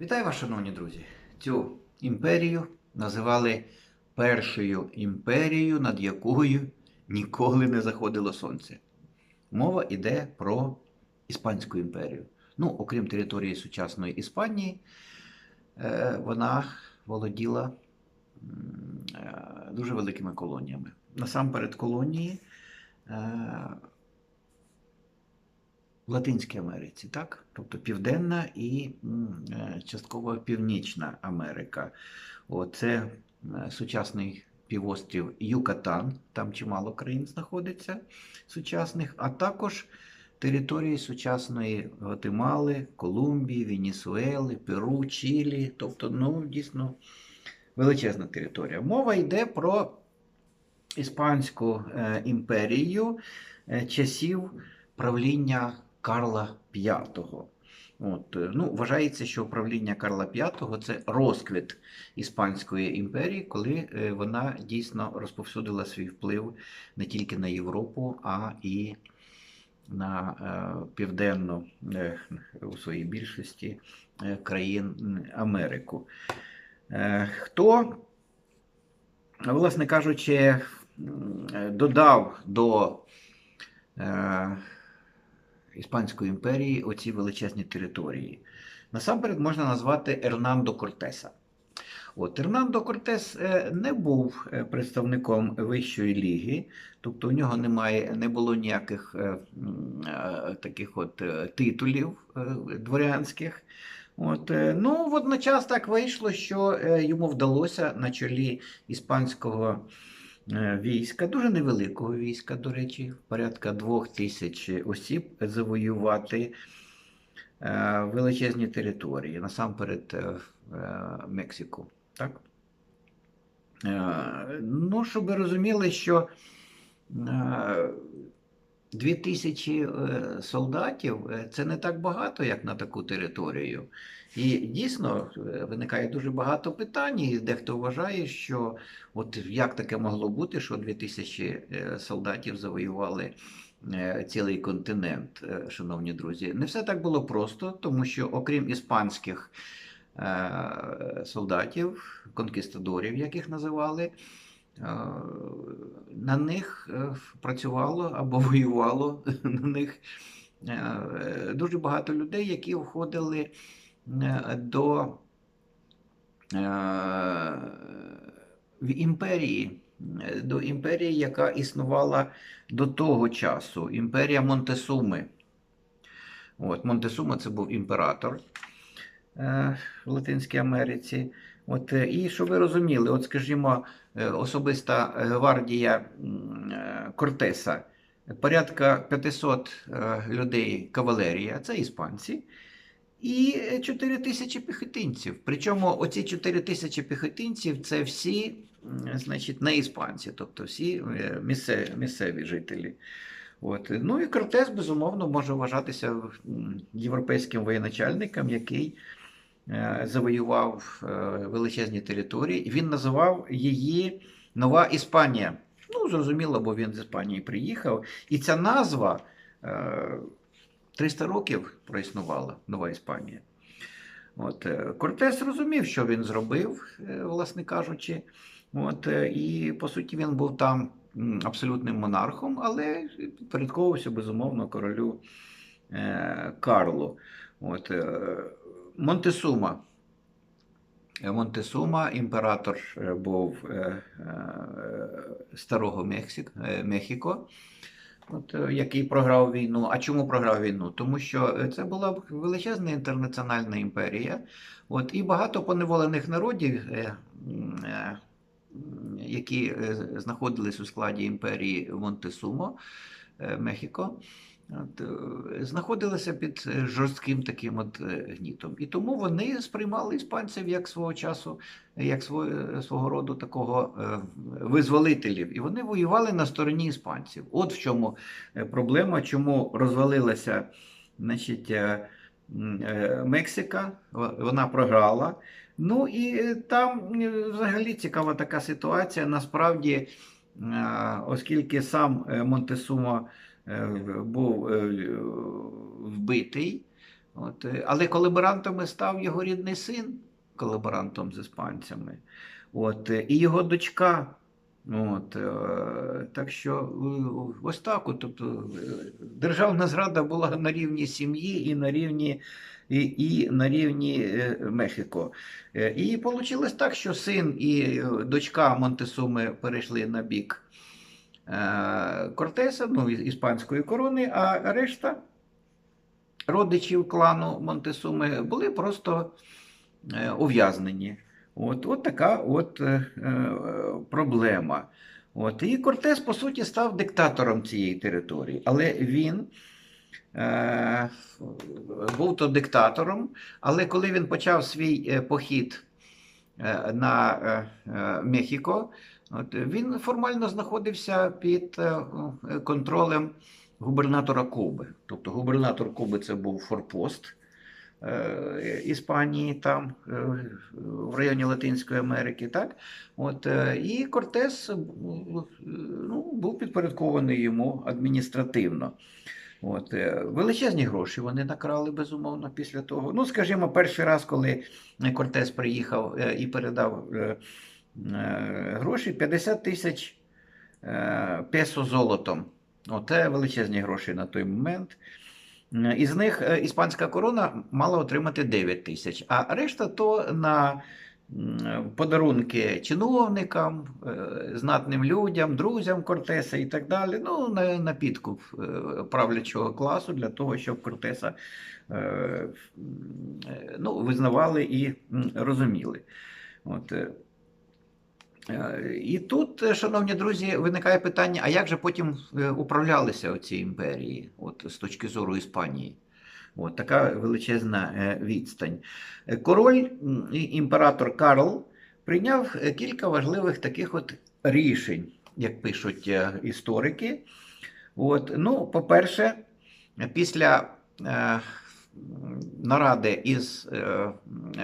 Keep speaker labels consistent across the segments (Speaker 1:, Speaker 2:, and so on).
Speaker 1: Вітаю вас, шановні друзі! Цю імперію називали першою імперією, над якою ніколи не заходило сонце. Мова йде про Іспанську імперію. Ну, окрім території сучасної Іспанії, е, вона володіла е, дуже великими колоніями. Насамперед колонії е, в Латинській Америці, так? Тобто Південна і е, частково Північна Америка. О, Це е, сучасний півострів Юкатан, там чимало країн знаходиться сучасних, а також території сучасної Гватемали, Колумбії, Венесуели, Перу, Чилі. Тобто, ну, дійсно величезна територія. Мова йде про Іспанську е, імперію часів правління Карла V. От, е, ну, вважається, що правління Карла V це розквіт Іспанської імперії, коли е, вона дійсно розповсюдила свій вплив не тільки на Європу, а і на е, південну у своїй більшості країн Америку. Хто, власне кажучи, додав до Іспанської імперії оці величезні території. Насамперед можна назвати Ернандо Кортеса. От, Ернандо Кортес е, не був е, представником Вищої ліги, тобто у нього немає, не було ніяких е, таких от титулів дворянських. От, ну, водночас так вийшло, що йому вдалося на чолі іспанського війська, дуже невеликого війська, до речі, порядка двох тисяч осіб завоювати е, величезні території, насамперед е, е, Мексику. Так? Е, Ну, щоб ви розуміли, що е, дві тисячі е, солдатів е, це не так багато, як на таку територію. І дійсно е, виникає дуже багато питань, і дехто вважає, що от як таке могло бути, що 2000 е, солдатів завоювали е, цілий континент, шановні друзі. Не все так було просто, тому що окрім іспанських солдатів, конкістадорів, як їх називали, на них працювало або воювало на них дуже багато людей, які входили до е, імперії, е, до імперії, яка існувала до того часу, імперія Монтесуми. От, Монтесума це був імператор е, в Латинській Америці. От, е, і щоб ви розуміли, от скажімо, е, особиста е, гвардія е, Кортеса, порядка 500 е, людей кавалерія, це іспанці, і 4 тисячі піхотинців. Причому оці 4 тисячі піхотинців це всі, значить, не іспанці, тобто всі е, місцеві, місцеві жителі. От. Ну і Кортес, безумовно, може вважатися європейським воєначальником, який е, завоював е, величезні території. Він називав її Нова Іспанія. Ну, зрозуміло, бо він з Іспанії приїхав. І ця назва 300 років проіснувала Нова Іспанія. От, е, Кортес розумів, що він зробив, е, власне кажучи. От, е, і по суті він був там абсолютним монархом, але підпорядковувався безумовно королю Карлу. От, Монтесума. Монтесума, імператор був старого Мехіко, от, е, який програв війну. А чому програв війну? Тому що е, це була величезна інтернаціональна імперія, от, і багато поневолених народів, е, які знаходились у складі імперії Монтесумо, Мехіко. От, е, знаходилися під е, жорстким таким от е, гнітом. І тому вони сприймали іспанців як свого часу, як свого, свого роду такого визволителів. І вони воювали на стороні іспанців. От в чому проблема, чому розвалилася значить, Мексика, вона програла. Ну і там взагалі цікава така ситуація. Насправді, оскільки сам Монтесумо був е, вбитий, От, е, але колаборантами став його рідний син, колаборантом з іспанцями. От, е, і його дочка. От, е, так що е, ось так. От, тобто, е, державна зрада була на рівні сім'ї і на рівні, і, і на рівні е, Мехіко. Е, І вийшло так, що син і е, дочка Монтесуми перейшли на бік е, Кортеса, ну, іспанської корони, а решта родичів клану Монтесуми були просто е, ув'язнені. От, от така от е, е, проблема. От, і Кортес, по суті, став диктатором цієї території, але він е, був то диктатором, але коли він почав свій е, похід е, на е, е, Мехіко, от, він формально знаходився під е, е, контролем губернатора Куби. Тобто губернатор Куби це був форпост е, Іспанії, там, е, в районі Латинської Америки. Так? От, е, і Кортес е, ну, був підпорядкований йому адміністративно. От, е, величезні гроші вони накрали, безумовно, після того. Ну, скажімо, перший раз, коли Кортес приїхав е, і передав е, гроші, 50 тисяч песо золотом. Оце величезні гроші на той момент. Із них іспанська корона мала отримати 9 тисяч, а решта то на подарунки чиновникам, е, знатним людям, друзям Кортеса і так далі. Ну, на, на підкуп е, правлячого класу для того, щоб Кортеса е, ну, визнавали і розуміли. От, І тут, шановні друзі, виникає питання: а як же потім управлялися оці імперії, от з точки зору Іспанії? От така величезна е, відстань. Е, Король, імператор Карл, прийняв е, кілька важливих таких от рішень, як пишуть історики. От, ну, по-перше, після е, наради із е,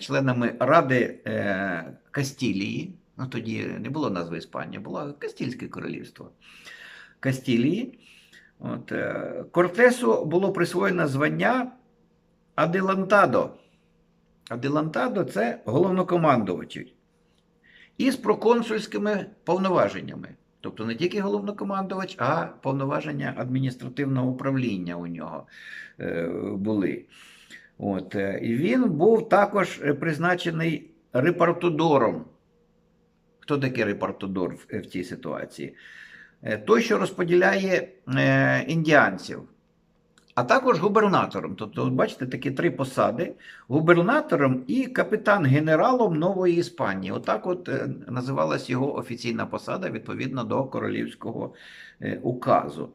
Speaker 1: членами Ради е, Кастілії, ну тоді не було назви Іспанія, було Кастільське королівство Кастілії. От, е, Кортесу було присвоєно звання Аделантадо. Аделантадо це головнокомандувач із проконсульськими повноваженнями. Тобто не тільки головнокомандувач, а повноваження адміністративного управління у нього е, були. От, е, і він був також призначений репортодором. Хто такий репортодор в, в цій ситуації? Е, Той, що розподіляє е, індіанців, а також губернатором. Тобто, бачите, такі три посади: губернатором і капітан-генералом Нової Іспанії. Отак от е, називалась його офіційна посада відповідно до королівського указу.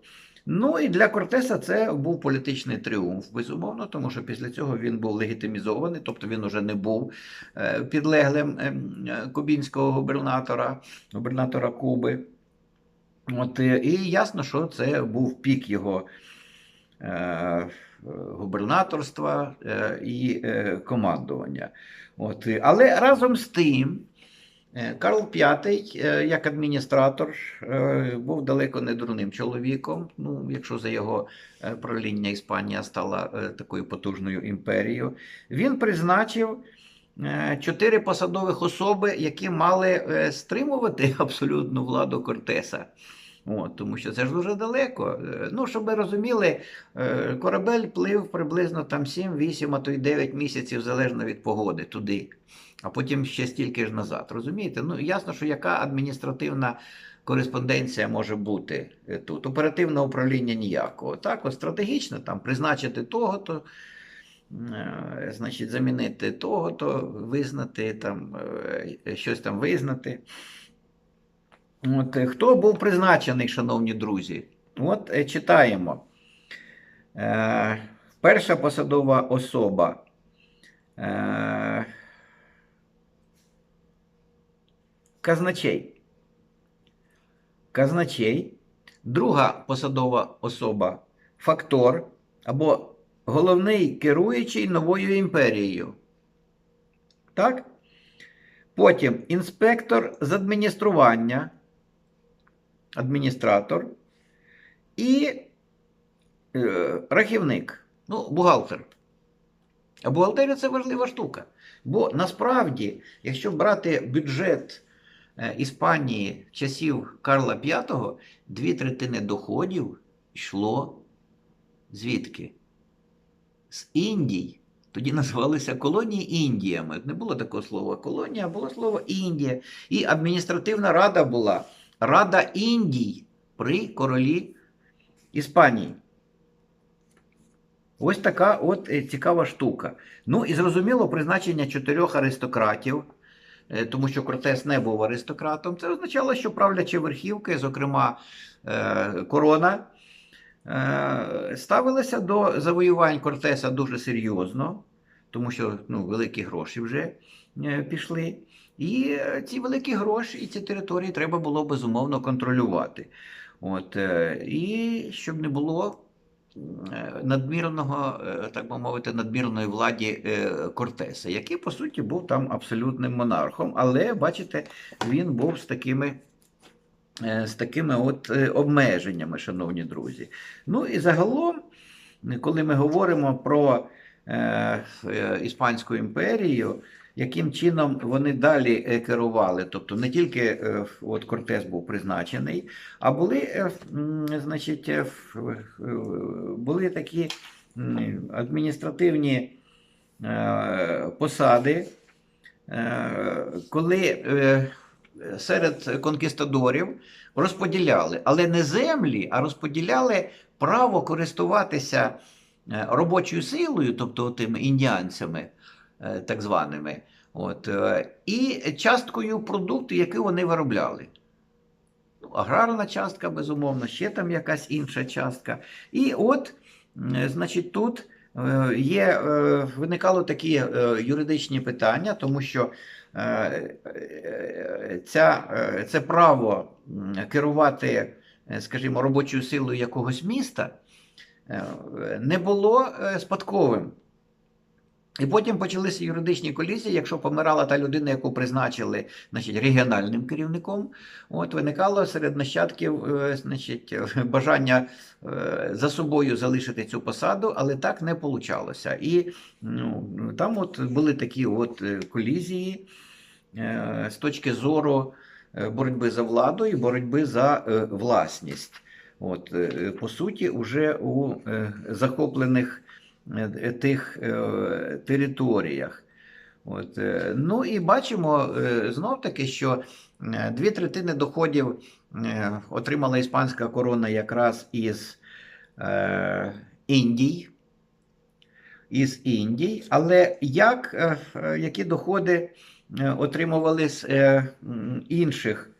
Speaker 1: Ну і для Кортеса це був політичний тріумф, безумовно, тому що після цього він був легітимізований, тобто він уже не був підлеглим ем, кубінського губернатора, губернатора Куби. От, е, і ясно, що це був пік його е, губернаторства е, і е, командування. От, е, але разом з тим. Е, Карл V, як адміністратор, був далеко не дурним чоловіком. Ну, якщо за його правління Іспанія стала такою потужною імперією, він призначив чотири посадових особи, які мали е, стримувати абсолютну владу Кортеса. От, тому що це ж дуже далеко. Е, Ну, щоб ви розуміли, е, корабель плив приблизно там 7-8, а то й 9 місяців залежно від погоди туди а потім ще стільки ж назад. Розумієте? Ну, ясно, що яка адміністративна кореспонденція може бути е, тут. Оперативне управління ніякого. Так, от стратегічно там призначити того, то. Е, Значить, замінити того, то визнати там е, щось там визнати. От, е, хто був призначений, шановні друзі? От читаємо. Перша посадова особа. Казначей. Казначей. Друга посадова особа фактор або головний керуючий новою імперією. Так? Потім інспектор з адміністрування, адміністратор і е, рахівник, ну, бухгалтер. А бухгалтерія це важлива штука. Бо насправді, якщо брати бюджет е, Іспанії часів Карла V, дві третини доходів йшло звідки? З Індії. Тоді називалися колонії Індіями. Не було такого слова колонія, було слово Індія. І адміністративна рада була Рада Індій при королі Іспанії. Ось така от е, цікава штука. Ну і зрозуміло, призначення чотирьох аристократів, е, тому що Кортес не був аристократом, це означало, що правлячі верхівки, зокрема е, корона, е, ставилися до завоювань Кортеса дуже серйозно, тому що ну, великі гроші вже е, пішли. І ці великі гроші і ці території треба було безумовно контролювати. От, е, і щоб не було надмірного, так би мовити, надмірної владі Кортеса, який, по суті, був там абсолютним монархом, але, бачите, він був з такими. Е, З такими от е, обмеженнями, шановні друзі. Ну і загалом, коли ми говоримо про е, Іспанську імперію, яким чином вони далі керували. Тобто не тільки от Кортес був призначений, а були, значить, були такі адміністративні посади, коли серед конкістадорів розподіляли, але не землі, а розподіляли право користуватися е, робочою силою, тобто тими індіанцями, е, так званими, от, е, і часткою продукту, які вони виробляли. Ну, Аграрна частка, безумовно, ще там якась інша частка. І от, значить, тут є, виникало такі юридичні питання, тому що ця, е, це право керувати, е, скажімо, робочою силою якогось міста е, не було е, спадковим. І потім почалися юридичні колізії. Якщо помирала та людина, яку призначили значить, регіональним керівником, от виникало серед нащадків е, значить, бажання е, за собою залишити цю посаду, але так не вийшло. І ну, там от були такі от е, колізії з точки зору боротьби за владу і боротьби за власність. От, по суті, уже у захоплених тих е, територіях. От, е, ну і бачимо е, знов таки, що е, дві третини доходів е, отримала іспанська корона якраз із е, Індій. Із Індій, але як, е, е, які доходи е, отримували з е, інших, е,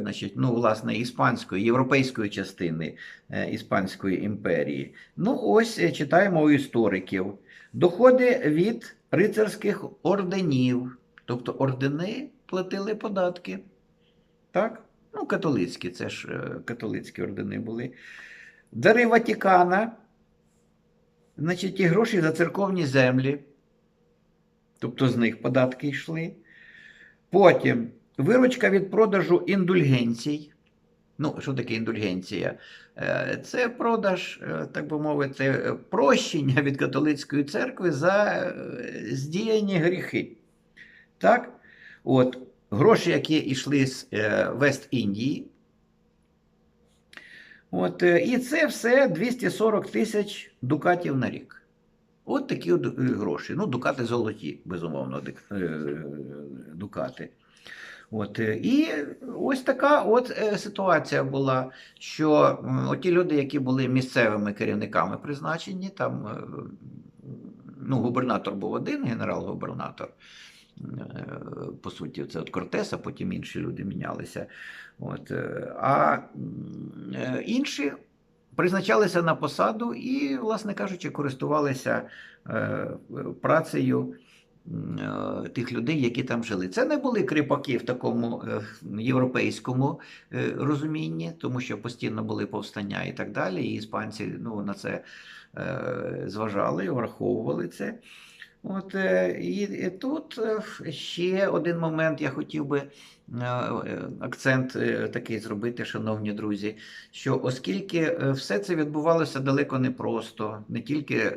Speaker 1: значить, ну, власне, іспанської, європейської частини е, Іспанської імперії? Ну, ось е, читаємо у істориків. Доходи від рицарських орденів, тобто ордени платили податки. Так? Ну, католицькі, це ж е, католицькі ордени були. Дари Ватикана, значить, і гроші за церковні землі, тобто з них податки йшли. Потім виручка від продажу індульгенцій. Ну, що таке індульгенція? Е, Це продаж, е, так би мовити, прощення від католицької церкви за е, здіяні гріхи. Так? От, гроші, які йшли з Вест-Індії. От, і це все 240 тисяч дукатів на рік. От такі гроші. Ну, дукати золоті, безумовно, дукати. От, е, і ось така от е, ситуація була, що м, оті люди, які були місцевими керівниками призначені, там е, ну, губернатор був один, генерал-губернатор. По суті, це от Кортеса, потім інші люди мінялися. От, а інші призначалися на посаду і, власне кажучи, користувалися працею тих людей, які там жили. Це не були кріпаки в такому е, європейському е, розумінні, тому що постійно були повстання і так далі. І іспанці ну, на це е, зважали, враховували це. От, е, і, і тут е, ще один момент я хотів би е, акцент такий зробити, шановні друзі, що оскільки все це відбувалося далеко не просто, не тільки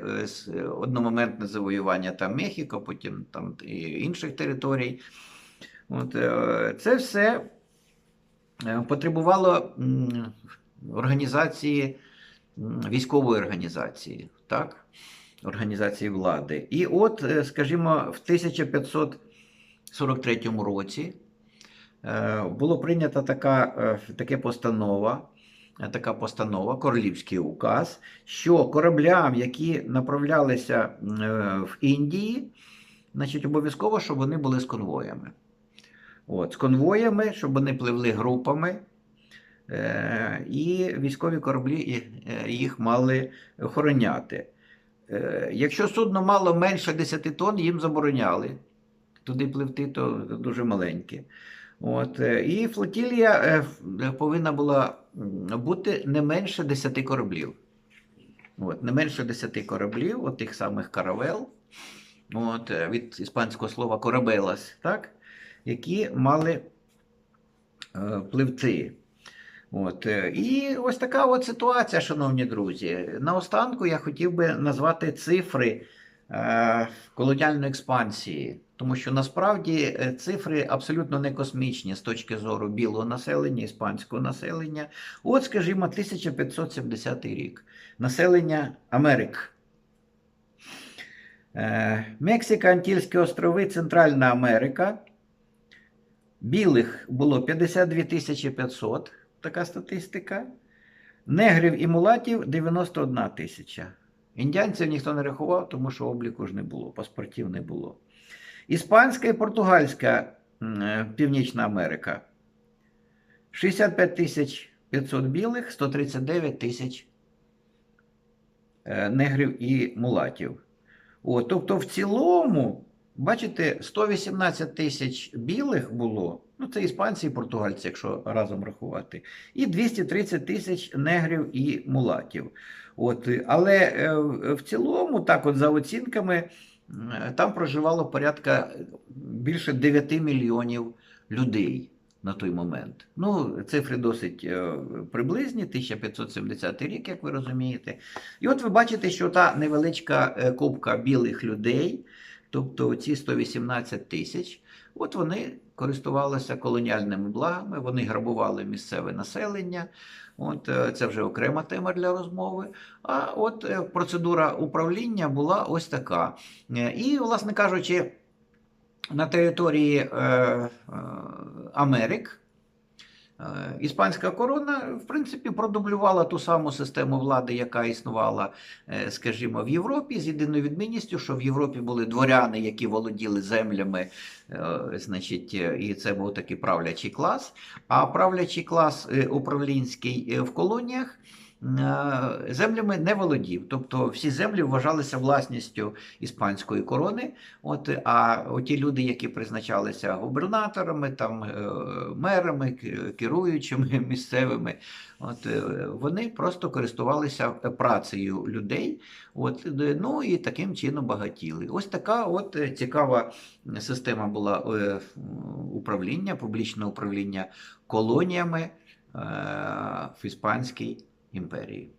Speaker 1: одномоментне завоювання там Мехіко, потім там і інших територій, от, це все потребувало організації, військової організації, так? Організації влади. І от, е, скажімо, в 1543 році е, було прийнята така, е, таке постанова, така постанова, королівський указ, що кораблям, які направлялися в Індії, значить, обов'язково, щоб вони були з конвоями. От, з конвоями, щоб вони пливли групами. І військові кораблі їх мали охороняти. Е, Якщо судно мало менше 10 тонн, їм забороняли. Туди пливти, то дуже маленьке. От, е, і флотілія е, повинна була бути не менше 10 кораблів. От, не менше 10 кораблів, от тих самих каравел, от, від іспанського слова корабелас, так, які мали пливти. От, е, і ось така от ситуація, шановні друзі. Наостанку я хотів би назвати цифри е, колоніальної експансії, тому що насправді е, цифри абсолютно не космічні з точки зору білого населення, іспанського населення. От, скажімо, 1570 рік. Населення Америк. Е, Мексика, Антільські острови, Центральна Америка. Білих було 52 500, така статистика. Негрів і мулатів 91 тисяча. Індіанців ніхто не рахував, тому що обліку ж не було, паспортів не було. Іспанська і португальська е, Північна Америка. 65 тисяч 500 білих, 139 тисяч е, негрів і мулатів. О, тобто, в цілому, бачите, 118 тисяч білих було. Ну, це іспанці і португальці, якщо разом рахувати, і 230 тисяч негрів і мулатів. От, але е, в цілому, так, от за оцінками, там проживало порядка більше 9 мільйонів людей на той момент. Ну, цифри досить е, приблизні, 1570 рік, як ви розумієте. І от ви бачите, що та невеличка е, купка білих людей, тобто ці 118 тисяч, от вони користувалися колоніальними благами, вони грабували місцеве населення. От е, це вже окрема тема для розмови. А от е, процедура управління була ось така. Е, І, власне кажучи, на території е, е, Америк іспанська корона, в принципі, продублювала ту саму систему влади, яка існувала, е, скажімо, в Європі, з єдиною відмінністю, що в Європі були дворяни, які володіли землями, е, значить, е, і це був такий правлячий клас. А правлячий клас е, управлінський е, в колоніях. Е, Землями не володів, тобто всі землі вважалися власністю іспанської корони. От, а ті люди, які призначалися губернаторами, там, е, мерами, керуючими місцевими, от, е, вони просто користувалися працею людей. От, ну і таким чином багатіли. Ось така от цікава система була управління, публічне управління колоніями в Іспанській імперії.